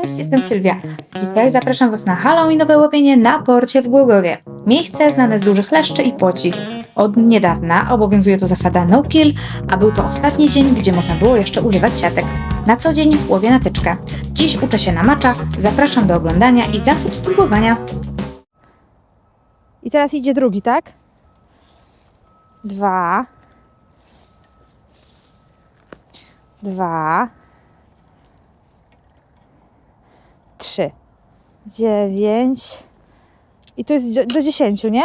Cześć, jestem Sylwia. Dzisiaj zapraszam Was na halloweenowe łowienie na porcie w Głogowie. Miejsce znane z dużych leszczy i płoci. Od niedawna obowiązuje tu zasada no kill, a był to ostatni dzień, gdzie można było jeszcze używać siatek. Na co dzień łowię na tyczkę. Dziś uczę się na macza, zapraszam do oglądania i zasubskrybowania. I teraz idzie drugi, tak? Dwa. Dwa. Trzy. Dziewięć. I to jest do dziesięciu, nie?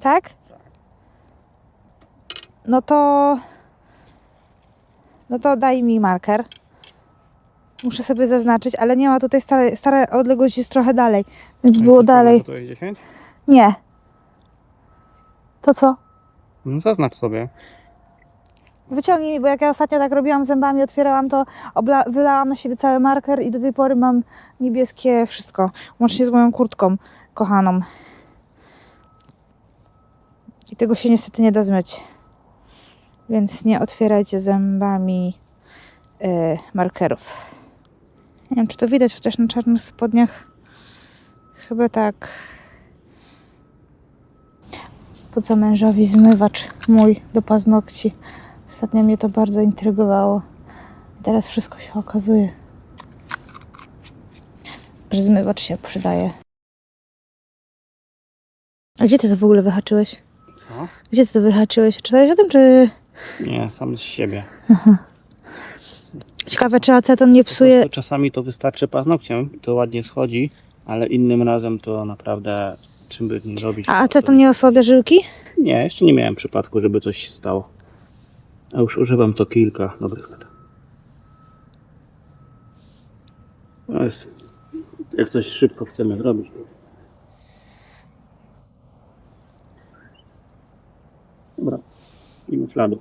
Tak? No to... No to daj mi marker. Muszę sobie zaznaczyć, ale nie ma tutaj stare, stara odległość jest trochę dalej, więc było dalej. To jest 10? Nie. To co? No zaznacz sobie. Wyciągnij mi, bo jak ja ostatnio tak robiłam zębami, otwierałam to, wylałam na siebie cały marker i do tej pory mam niebieskie wszystko, łącznie z moją kurtką kochaną. I tego się niestety nie da zmyć. Więc nie otwierajcie zębami e, markerów. Nie wiem, czy to widać, chociaż na czarnych spodniach chyba tak. Po co mężowi zmywacz mój do paznokci? Ostatnio mnie to bardzo intrygowało. I teraz wszystko się okazuje, że zmywacz się przydaje. A gdzie ty to w ogóle wyhaczyłeś? Co? Gdzie ty to wyhaczyłeś? Czytałeś o tym, czy... Nie, sam z siebie. Ciekawe, czy aceton nie psuje... Czasami to wystarczy paznokciem, to ładnie schodzi, ale innym razem to naprawdę czym by nie robić. A to- aceton nie osłabia żyłki? Nie, jeszcze nie miałem przypadku, żeby coś się stało. A już używam to kilka dobrych lat. No jest, jak coś szybko chcemy zrobić. Dobra, i śladu.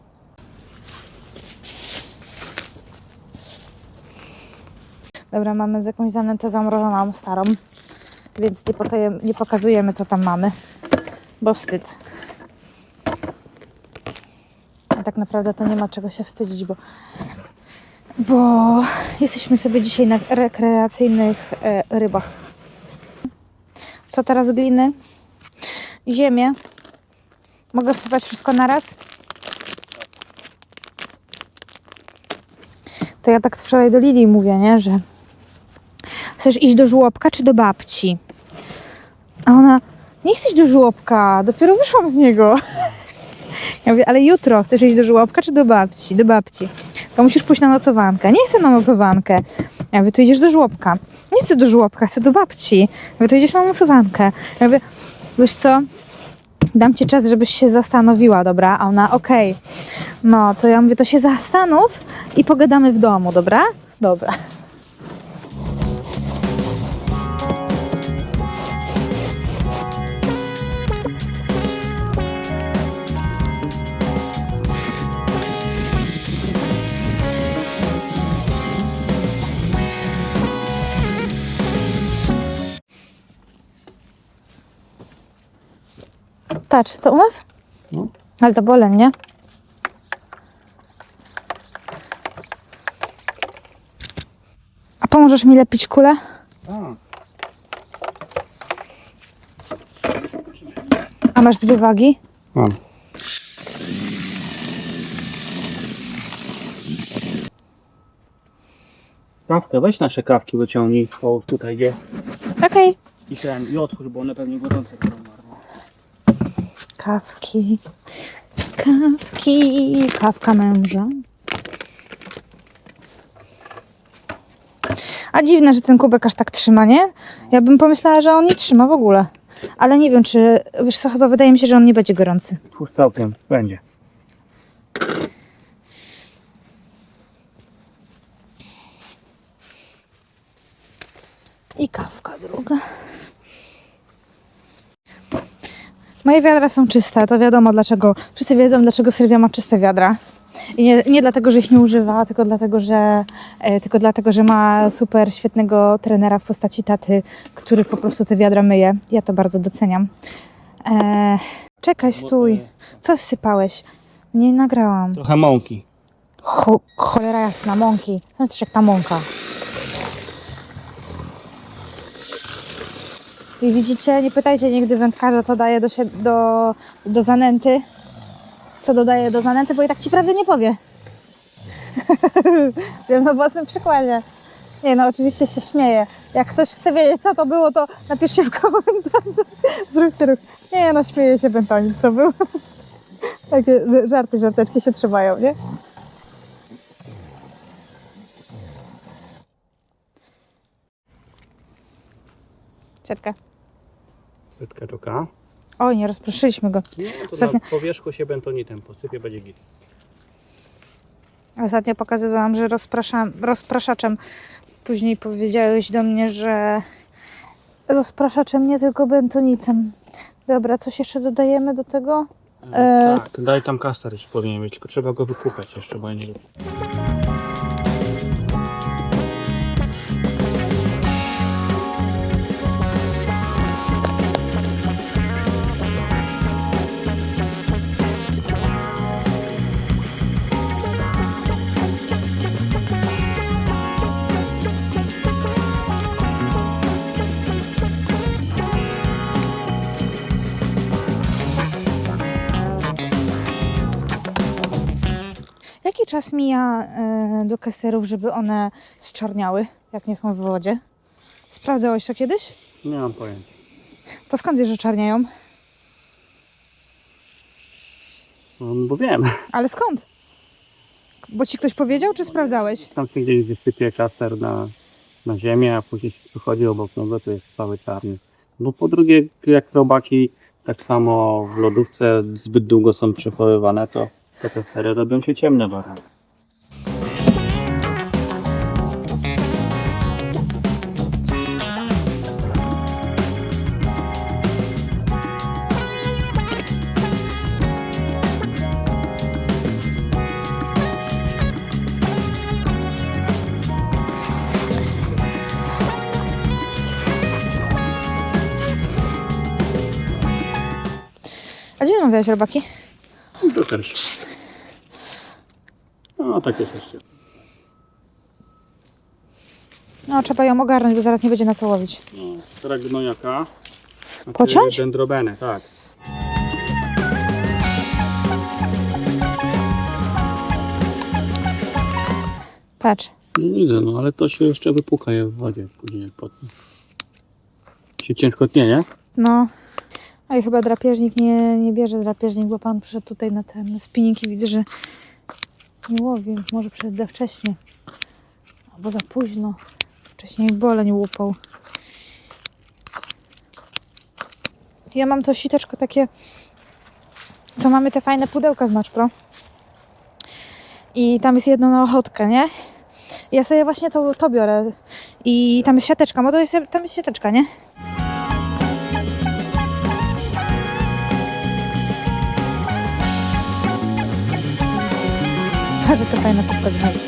Dobra, mamy z jakąś zanętę zamrożoną starą, więc nie, nie pokazujemy, co tam mamy, bo wstyd. A tak naprawdę to nie ma czego się wstydzić, bo, bo jesteśmy sobie dzisiaj na rekreacyjnych e, rybach. Co teraz gliny? Ziemię. Mogę wsypać wszystko naraz? To ja tak wczoraj do Lili mówię, nie, że chcesz iść do żłobka czy do babci? A ona, nie iść do żłobka, dopiero wyszłam z niego. Ja mówię, ale jutro chcesz iść do żłobka czy do babci? Do babci. To musisz pójść na nocowankę. Nie chcę na nocowankę. Ja mówię, to idziesz do żłobka. Nie chcę do żłobka, chcę do babci. Ja mówię, to idziesz na nocowankę. Ja mówię, wiesz co, dam ci czas, żebyś się zastanowiła, dobra? A ona, okej. No, to ja mówię, to się zastanów i pogadamy w domu, dobra? Dobra. Patrz, to u nas? No. Ale to boleń, nie? A pomożesz mi lepić kulę? A, A masz dwie wagi? mam. Kawkę, weź nasze kawki wyciągnij, o tutaj gdzie. Okej. I ten, i otwórz, bo one pewnie gorące bardzo. Kawki. Kawki. Kawka męża. A dziwne, że ten kubek aż tak trzyma, nie? Ja bym pomyślała, że on nie trzyma w ogóle. Ale nie wiem, czy... Wiesz co, chyba wydaje mi się, że on nie będzie gorący. Całkiem, będzie. I kawka druga. Moje wiadra są czyste, to wiadomo dlaczego. Wszyscy wiedzą, dlaczego Sylwia ma czyste wiadra. I nie, nie dlatego, że ich nie używa, tylko dlatego, że, e, tylko dlatego, że ma super świetnego trenera w postaci taty, który po prostu te wiadra myje. Ja to bardzo doceniam. E, czekaj, stój. Co wsypałeś? Nie nagrałam. Trochę mąki. Cho, cholera jasna, mąki. To jest też jak ta mąka. I widzicie, nie pytajcie nigdy wędkarza, co daje do, siebie, do, do zanęty, co dodaje do zanęty, bo i tak ci prawdy nie powie. Wiem na własnym przykładzie. Nie no, oczywiście się śmieję. Jak ktoś chce wiedzieć, co to było, to napiszcie w komentarzu. Zróbcie ruch. Nie no, śmieję się, bentonik to był. Takie żarty, żarteczki się trzymają, nie? Cietka. Setka czoka. Oj, nie rozproszyliśmy go. No to Ostatnio- na powierzchu się bentonitem posypie, będzie git. Ostatnio pokazywałam, że rozpraszam, rozpraszaczem. Później powiedziałeś do mnie, że rozpraszaczem nie tylko bentonitem. Dobra, coś jeszcze dodajemy do tego? E, Tak, daj tam kastar już powinien być, tylko trzeba go wypłukać jeszcze, bo ja nie lubię. Jaki czas mija e, do kasterów, żeby one zczarniały, jak nie są w wodzie? Sprawdzałeś to kiedyś? Nie mam pojęcia. To skąd wiesz, że czarniają? No, bo wiem. Ale skąd? Bo ci ktoś powiedział, czy sprawdzałeś? Tam się gdzieś wysypie kaster na, na ziemię, a później się przychodzi obok nogo, to jest cały czarny. Bo po drugie, jak robaki tak samo w lodówce zbyt długo są przechowywane, to, te fery robią się ciemne bardzo. A gdzie namawiałeś robaki? To też. No, tak jest jeszcze. No, trzeba ją ogarnąć, bo zaraz nie będzie na co łowić. No, teraz gnojaka. Znaczy Pociąć? Dendrobenę, tak. Patrz. No widzę, no ale to się jeszcze wypuka je w wodzie później jak potnie. Się ciężko tnie, nie? No. A i chyba drapieżnik nie, nie bierze drapieżnik, bo pan przyszedł tutaj na ten spinning i widzę, że nie łowi. Może przyszedł za wcześnie. Albo za późno. Wcześniej boleń łupał. Ja mam to siteczko takie, co mamy te fajne pudełka z Match Pro. I tam jest jedno na ochotkę, nie? Ja sobie właśnie to, to biorę. I tam jest siateczka, bo to jest, tam jest siateczka, nie? Jaka fajna kubka gnoju.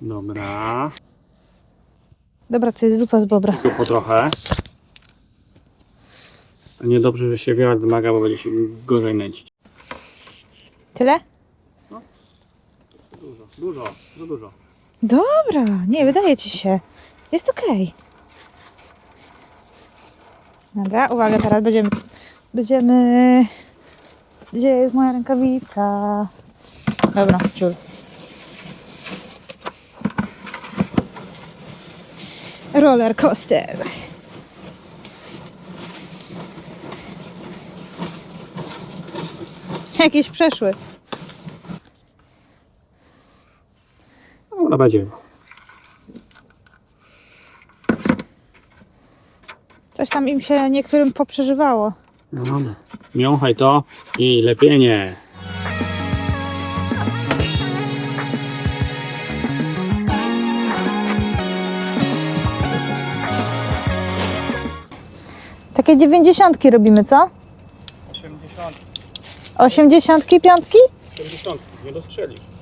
Dobra. Dobra, to jest zupa z bobra. Tu po trochę. Niedobrze, że się wiatr zmaga, bo będzie się gorzej nęcić. Tyle? Dużo, dużo, za dużo. Dobra, nie, wydaje ci się. Jest okej. Dobra, uwaga, teraz będziemy. Będziemy. Gdzie jest moja rękawica? Dobra, ciul. Roller coaster. Jakieś przeszły. Dobra, będzie. Coś tam im się niektórym poprzeżywało. No dobra. Miąchaj to i lepienie. Takie dziewięćdziesiątki robimy, co? 80, Osiemdziesiątki, piątki? 70, nie dostrzelisz.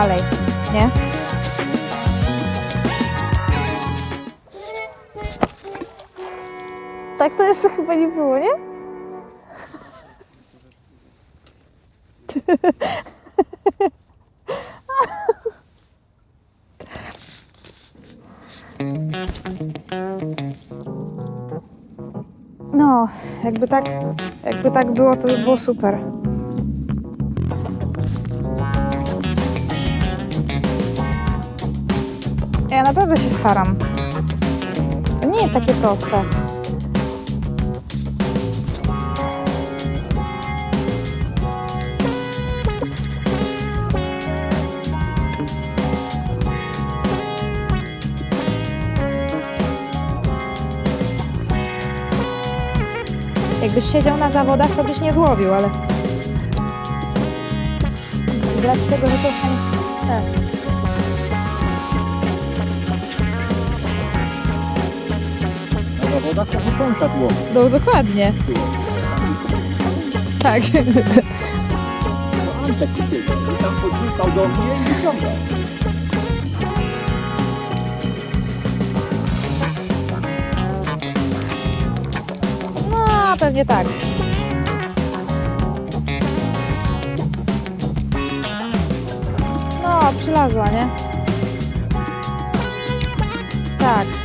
Dalej, nie? Tak to jeszcze chyba nie było, nie? No, jakby tak, jakby tak było, to by było super. Ja naprawdę się staram. To nie jest takie proste. Jakbyś siedział na zawodach, to byś nie złowił, ale... Z tego, że to... Tak. Zawodach to tło. No dokładnie. Tak. Antek I tam podrzucał do mnie i wyciągał. No, pewnie tak. No, przylazła, nie? Tak.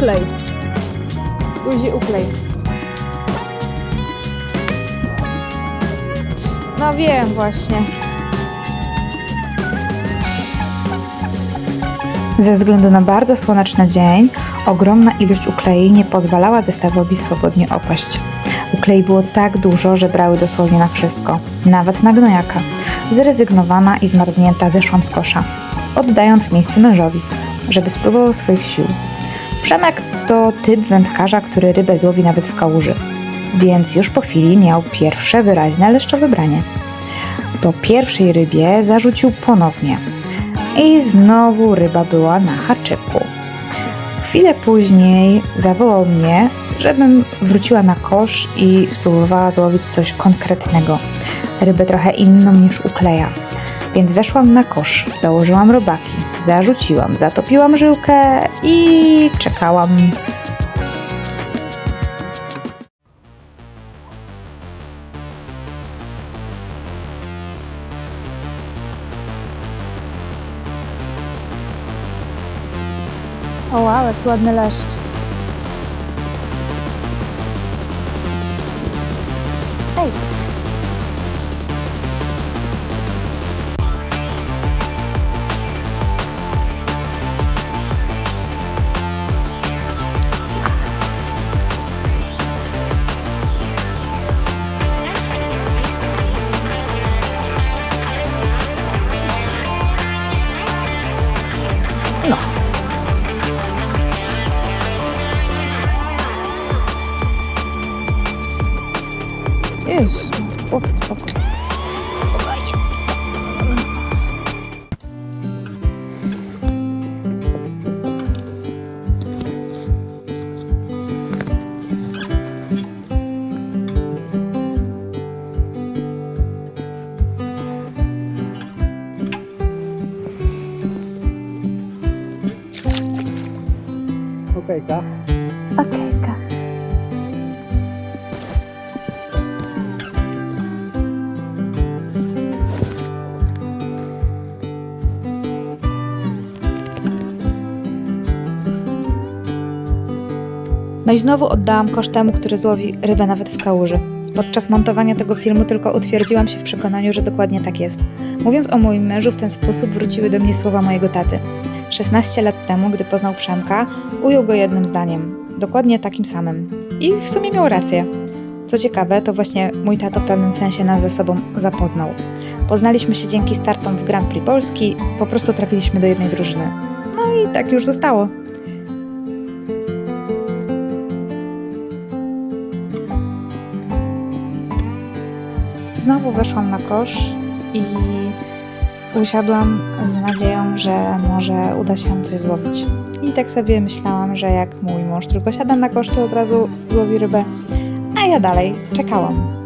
Uklej. Duzi uklej. No wiem właśnie. Ze względu na bardzo słoneczny dzień, ogromna ilość uklei nie pozwalała zestawowi swobodnie opaść. Uklei było tak dużo, że brały dosłownie na wszystko, nawet na gnojaka. Zrezygnowana i zmarznięta zeszłam z kosza, oddając miejsce mężowi, żeby spróbował swoich sił. Przemek to typ wędkarza, który rybę złowi nawet w kałuży, więc już po chwili miał pierwsze wyraźne leszczowe branie. Po pierwszej rybie zarzucił ponownie, i znowu ryba była na haczyku. Chwilę później zawołał mnie, żebym wróciła na kosz i spróbowała złowić coś konkretnego. Rybę trochę inną niż ukleja. Więc weszłam na kosz, założyłam robaki, zarzuciłam, zatopiłam żyłkę i czekałam. O wow, jaki ładny leszcz. Okejka. Okejka. No i znowu oddałam kosz temu, który złowi rybę nawet w kałuży. Podczas montowania tego filmu tylko utwierdziłam się w przekonaniu, że dokładnie tak jest. Mówiąc o moim mężu, w ten sposób wróciły do mnie słowa mojego taty. 16 lat temu, gdy poznał Przemka, ujął go jednym zdaniem. Dokładnie takim samym. I w sumie miał rację. Co ciekawe, to właśnie mój tato w pewnym sensie nas ze sobą zapoznał. Poznaliśmy się dzięki startom w Grand Prix Polski, po prostu trafiliśmy do jednej drużyny. No i tak już zostało. Znowu weszłam na kosz i Usiadłam z nadzieją, że może uda się coś złowić. I tak sobie myślałam, że jak mój mąż tylko siada na koszty, od razu złowi rybę, a ja dalej czekałam.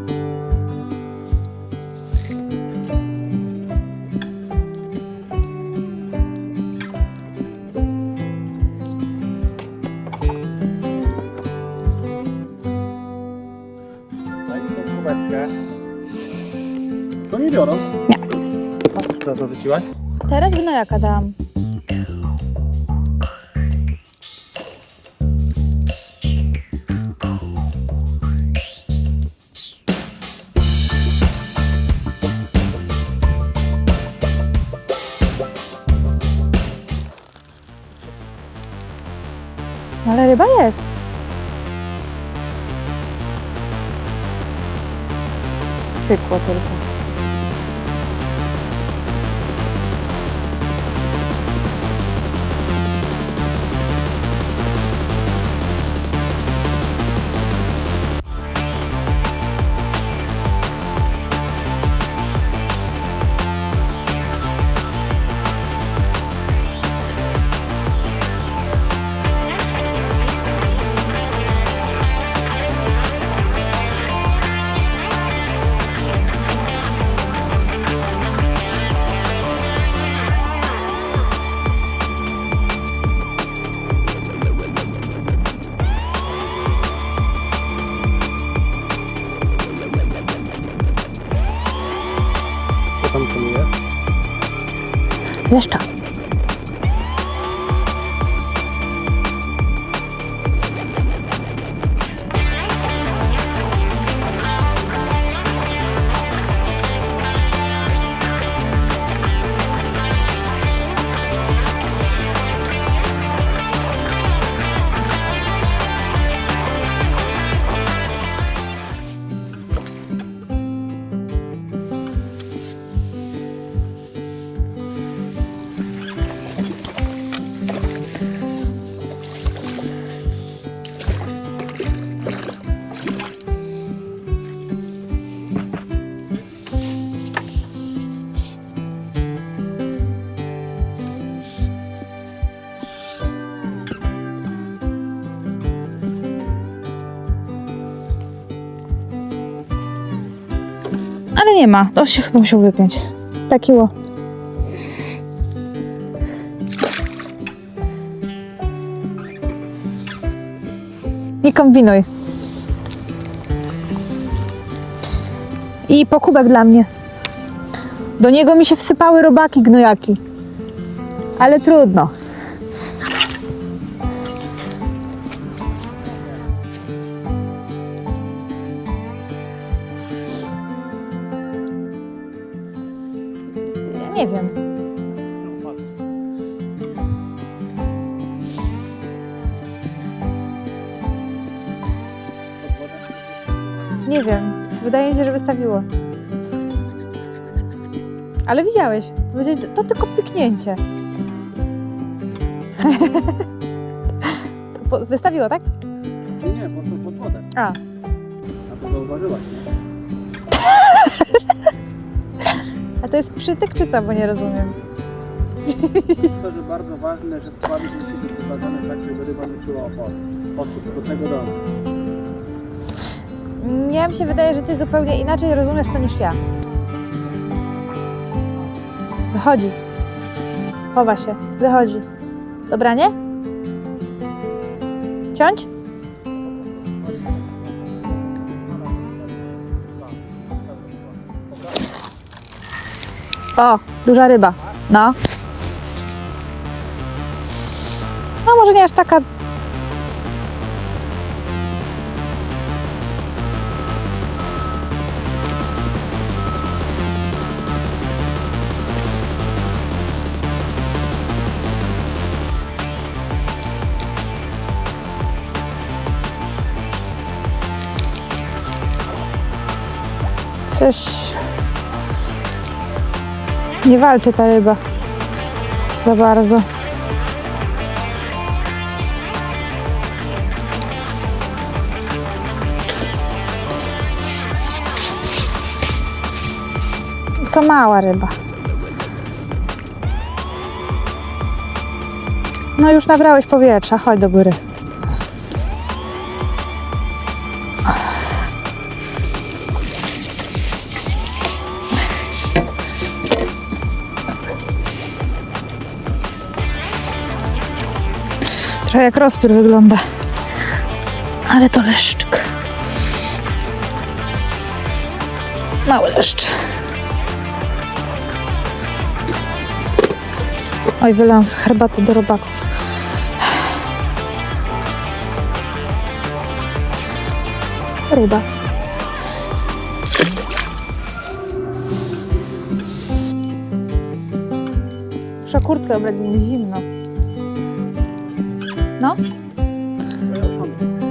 To nie biorą. Nie. A co to rzuciłaś? Teraz gnojaka dam. No Ale ryba jest. Nie ma. To się chyba musiał wypiąć. Takiego. Nie kombinuj. I pokubek dla mnie. Do niego mi się wsypały robaki gnojaki. Ale trudno. Wystawiło. Ale widziałeś. Powiedziałeś, to tylko pyknięcie. To po- Wystawiło, tak? Nie, po to pod wodę. A. A to zauważyłaś, nie? A to jest przytyk czy co? Bo nie rozumiem. To, że bardzo ważne, że składnik musi być wyważony tak, żeby ryba nie czuła oporu. Od do tego dąży. Mnie mi się wydaje, że ty zupełnie inaczej rozumiesz to niż ja. Wychodzi. Chowa się. Wychodzi. Dobra, nie? Ciąć? O, duża ryba. No. No może nie aż taka Coś. Nie walczy ta ryba. Za bardzo. To mała ryba. No już nabrałeś powietrza, chodź do góry. Zobacz, jak rozpiór wygląda. Ale to leszczyk. Mały leszcz. Oj, wylałam herbatę do robaków. Ryba. Muszę kurtkę ubrać, mi zimno. No.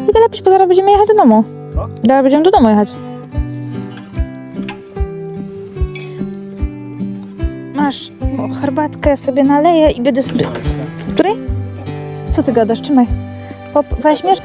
I dalej bo zaraz będziemy jechać do domu. Co? Będziemy do domu jechać. Masz o, herbatkę sobie naleję i będę sobie... Której? Co ty gadasz? Trzymaj. Pop, weźmiesz?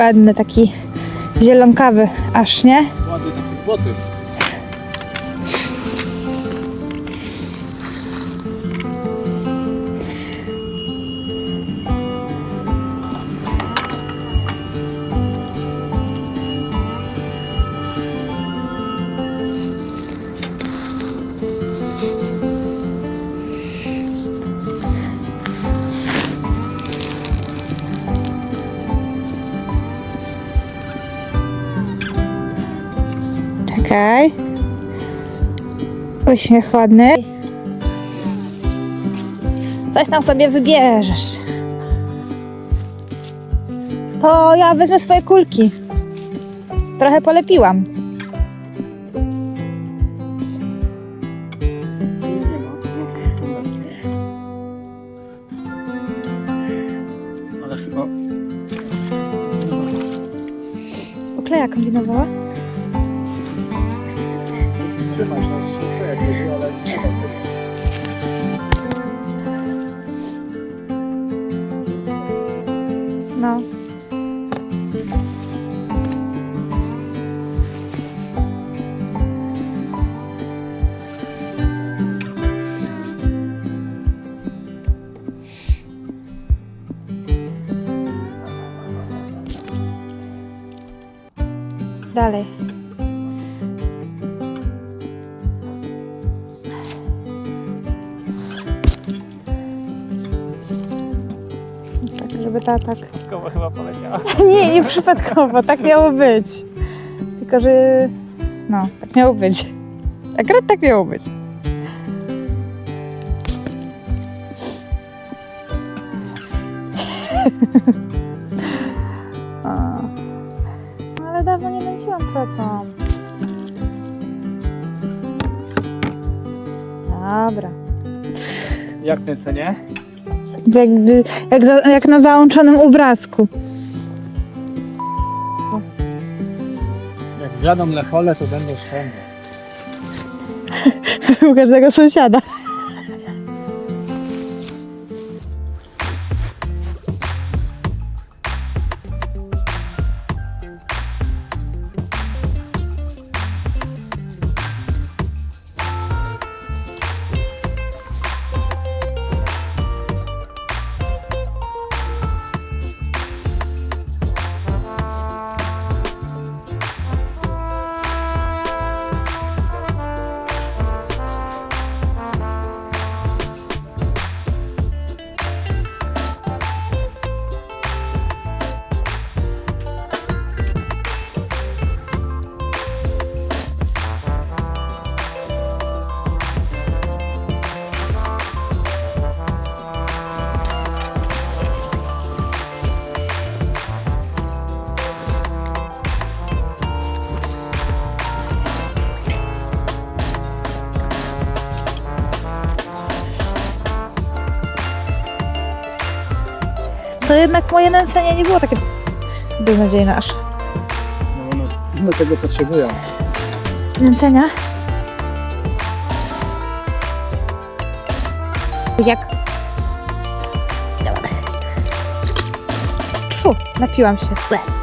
Ładny taki zielonkawy aż, nie? Ładny taki złoty. Uśmiech ładny. Coś tam sobie wybierzesz. To ja wezmę swoje kulki. Trochę polepiłam. Trzymaj się, jak będzie, ale nie tak. No. Ta tak Przypadkowo chyba poleciała. nie, nie przypadkowo, tak miało być. Tylko, że. No, tak miało być. Akurat tak miało być. No, Ale dawno nie nęciłam pracą. Dobra. Jak ten cenie? Jakby, jak, za, jak na załączonym obrazku. Jak wiadą lechole, to będą wszędzie. u każdego sąsiada. To jednak moje nęcenie nie było takie beznadziejne aż. No, one, one tego potrzebują. Nęcenia? Jak? Dobra. Tfu, napiłam się. Ble.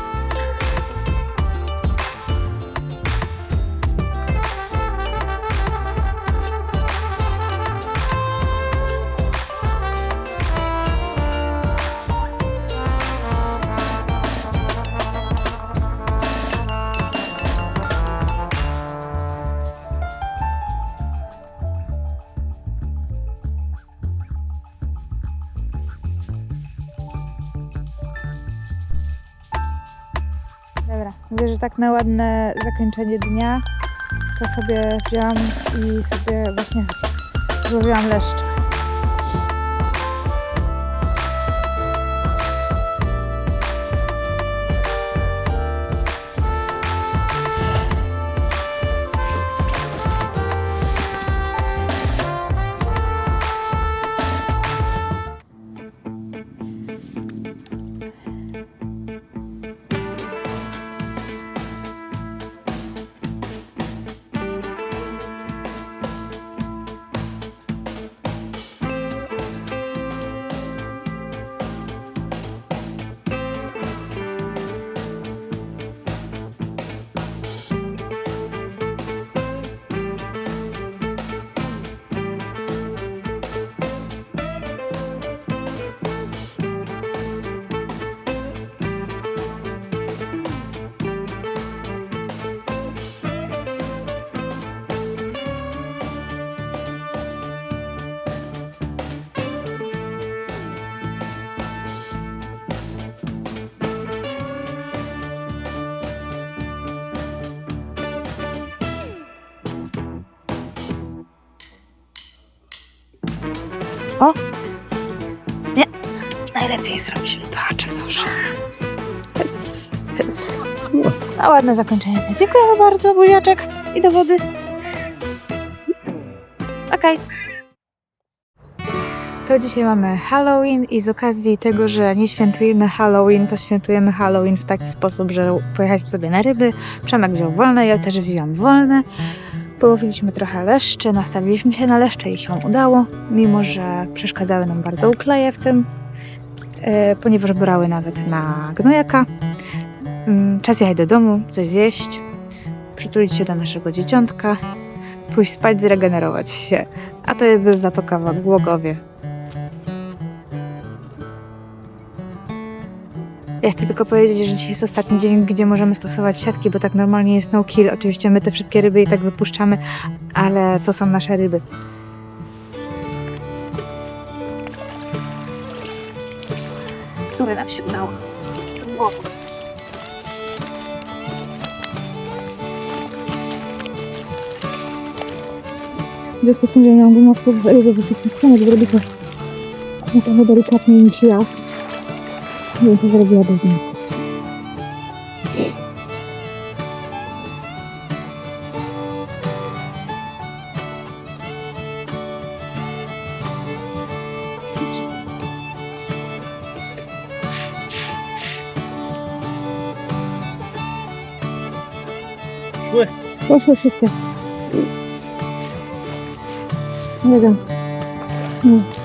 Że tak na ładne zakończenie dnia to sobie wzięłam i sobie właśnie złowiłam leszcze. Najlepiej zrobić lodowcem zawsze. Więc, więc. Na ładne zakończenie. dnia. Dziękujemy bardzo, buziaczek. I do wody. Okej. To dzisiaj mamy Halloween i z okazji tego, że nie świętujemy Halloween, to świętujemy Halloween w taki sposób, że pojechaliśmy sobie na ryby. Przemek wziął wolne, ja też wzięłam wolne. Połowiliśmy trochę leszczy, nastawiliśmy się na leszcze i się udało, mimo że przeszkadzały nam bardzo ukleje w tym, e, ponieważ brały nawet na gnojaka. Mm, Czas jechać do domu, coś zjeść, przytulić się do naszego dzieciątka, pójść spać, zregenerować się. A to jest Zatoka w Głogowie. Ja chcę tylko powiedzieć, że dzisiaj jest ostatni dzień, gdzie możemy stosować siatki, bo tak normalnie jest no kill. Oczywiście my te wszystkie ryby i tak wypuszczamy, ale to są nasze ryby. Które nam się udało. W związku z tym, że nie mam gumowców, ryby wypuszczone, zrobię to na pewno delikatniej niż ja. Więc to zrobiła do gumowców. Szły. Poszły wszystkie. Elegancko. No.